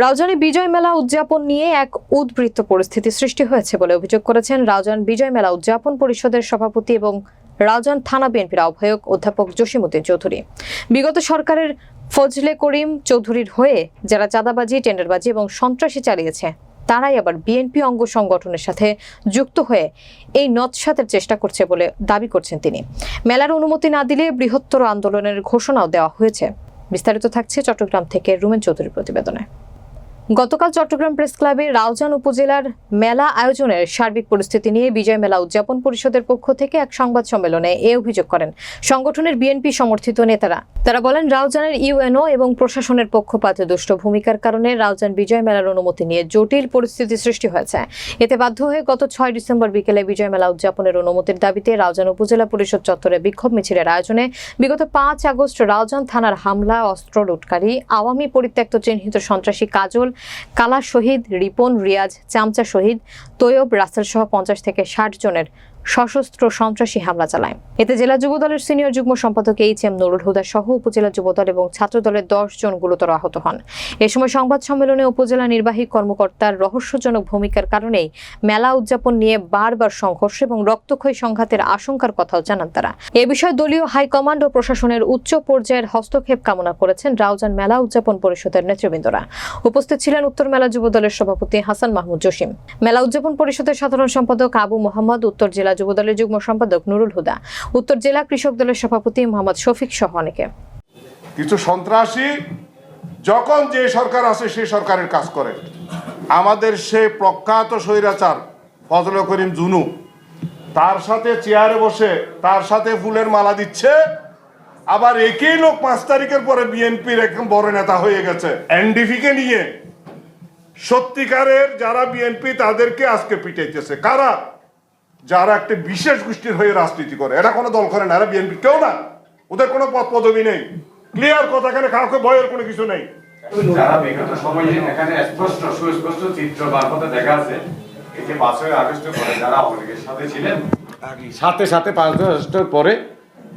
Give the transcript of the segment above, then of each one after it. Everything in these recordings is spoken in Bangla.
রাউজানে বিজয় মেলা উদযাপন নিয়ে এক উদ্বৃত্ত পরিস্থিতি সৃষ্টি হয়েছে বলে অভিযোগ করেছেন রাউজান বিজয় মেলা উদযাপন পরিষদের সভাপতি এবং রাউজান থানা বিএনপির আহ্বায়ক অধ্যাপক জসিমুদ্দিন চৌধুরী। বিগত সরকারের ফজলে করিম চৌধুরীর হয়ে যারা চাঁদাবাজি, টেন্ডারবাজি এবং সন্ত্রাসী চালিয়েছে, তারাই আবার বিএনপি অঙ্গ সংগঠনের সাথে যুক্ত হয়ে এই নৎসাতের চেষ্টা করছে বলে দাবি করছেন তিনি। মেলার অনুমতি না দিলে বৃহত্তর আন্দোলনের ঘোষণাও দেওয়া হয়েছে। বিস্তারিত থাকছে চট্টগ্রাম থেকে রুমেন চৌধুরীর প্রতিবেদনে। গতকাল চট্টগ্রাম প্রেস ক্লাবে রাউজান উপজেলার মেলা আয়োজনের সার্বিক পরিস্থিতি নিয়ে বিজয় মেলা উদযাপন পরিষদের পক্ষ থেকে এক সংবাদ সম্মেলনে এ অভিযোগ করেন। সংগঠনের বিএনপি সমর্থিত নেতারা। তারা বলেন, রাউজানের ইউএনও এবং প্রশাসনের পক্ষপাতে দুষ্ট ভূমিকার কারণে রাউজান বিজয় মেলার অনুমতি নিয়ে জটিল পরিস্থিতি সৃষ্টি হয়েছে। এতে বাধ্য হয়ে গত ছয় ডিসেম্বর বিকেলে বিজয় মেলা উদযাপনের অনুমতির দাবিতে রাউজান উপজেলা পরিষদ চত্বরে বিক্ষোভ মিছিলের আয়োজনে বিগত পাঁচ আগস্ট রাউজান থানার হামলা অস্ত্র লুটকারী, আওয়ামী পরিত্যক্ত চিহ্নিত সন্ত্রাসী কাজল কালা শহীদ রিপন রিয়াজ চামচা শহীদ তৈয়ব রাসেল সহ পঞ্চাশ থেকে ষাট জনের সশস্ত্র সন্ত্রাসী হামলা চালায়। এতে জেলা যুবদলের সিনিয়র যুগ্ম সম্পাদক এইচ এম নুরুল হুদা সহ উপজেলা যুবদল এবং ছাত্রদলের দশ জন গুরুতর আহত হন। এ সময় সংবাদ সম্মেলনে উপজেলা নির্বাহী কর্মকর্তার রহস্যজনক ভূমিকার কারণেই মেলা উদযাপন নিয়ে বারবার সংঘর্ষ এবং রক্তক্ষয়ী সংঘাতের আশঙ্কার কথাও জানান তারা। এ বিষয়ে দলীয় হাইকমান্ড ও প্রশাসনের উচ্চ পর্যায়ের হস্তক্ষেপ কামনা করেছেন রাউজান মেলা উদযাপন পরিষদের নেতৃবৃন্দরা। উপস্থিত ছিলেন উত্তর মেলা যুবদলের সভাপতি হাসান মাহমুদ জসিম। মেলা উদযাপন পরিষদের সাধারণ সম্পাদক আবু মোহাম্মদ, উত্তর জেলা যুবদলের যুগ্ম সম্পাদক নুরুল হুদা, উত্তর জেলা কৃষক দলের সভাপতি মোহাম্মদ শফিক সহ অনেকে। কিছু সন্ত্রাসী যখন যে সরকার আছে সেই সরকারের কাজ করে। আমাদের সে প্রখ্যাত স্বৈরাচার ফজল করিম জুনু, তার সাথে চেয়ারে বসে, তার সাথে ফুলের মালা দিচ্ছে, আবার একই লোক পাঁচ তারিখের পরে বিএনপির একদম বড় নেতা হয়ে গেছে এনডিপি কে নিয়ে। সত্যিকারের যারা বিএনপি তাদেরকে আজকে পিটাইতেছে। কারা? যারা একটা বিশেষ গোষ্ঠীর হয়ে রাজনীতি করে এরা কোনো দল করে না এরা বিএনপি। কেউ না। ওদের কোনো পদ পদবি নেই। ক্লিয়ার কথা এখানে কাউকে ভয়ের কোনো কিছু নেই। যারা বিগত সময়ে এখানে স্পষ্ট সুস্পষ্ট চিত্র মারফতে দেখা আছে পাঁচই আগস্ট পরে যারা আওয়ামী সাথে ছিলেন সাথে সাথে পাঁচ আগস্ট পরে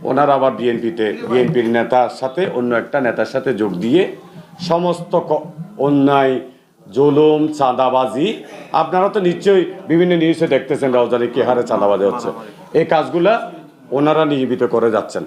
ওনারা আবার বিএনপিতে বিএনপির নেতার সাথে অন্য একটা নেতার সাথে যোগ দিয়ে সমস্ত ক- অন্যায় জুলুম, চাঁদাবাজি। আপনারা তো নিশ্চয়ই বিভিন্ন নিউজে দেখতেছেন রাজধানী কি হারে চাঁদাবাজি হচ্ছে। এই কাজগুলা ওনারা নিয়মিত করে যাচ্ছেন।